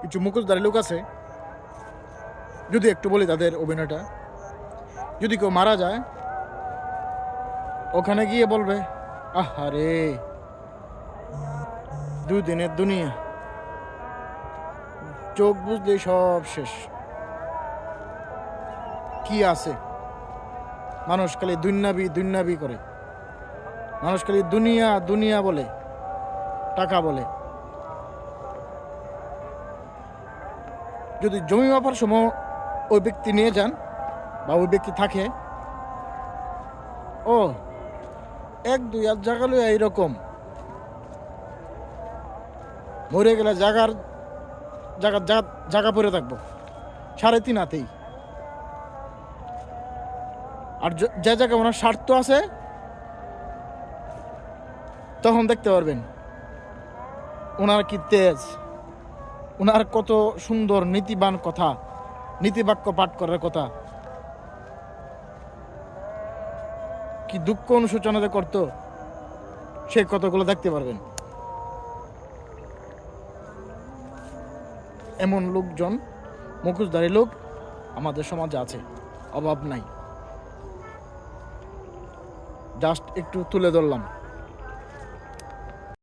কিছু মুখোশধারী লোক আছে, যদি একটু বলি তাদের অভিনয়টা। যদি কেউ মারা যায়, ওখানে গিয়ে বলবে, আহারে, দুই দিনের দুনিয়া। চোখ বুঝলে সব শেষ। কি আছে? মানুষ খালি দুন্যাবি দুন্যাবি করে। মানুষ খালি দুনিয়া দুনিয়া বলে, টাকা বলে। যদি জমি মাপার সময় ওই ব্যক্তি নিয়ে যান বা ওই ব্যক্তি থাকে, ও, এক দুই আর জায়গা লইয়া এইরকম। মরে গেলে জাগার জায়গা জায়গা পরে থাকব। সাড়ে তিন হাতেই। আর যে জায়গায় ওনার স্বার্থ আছে, তখন দেখতে পারবেন। ওনার কি তেজ। ওনার কত সুন্দর নীতিবান কথা, নীতিবাক্য পাঠ করার কথা। কি দুঃখ অনুশোচনা যে করতো সে কতগুলো দেখতে পারবেন। এমন লোকজন, মুখোশধারী লোক আমাদের সমাজে আছে, অভাব নাই। জাস্ট একটু তুলে ধরলাম।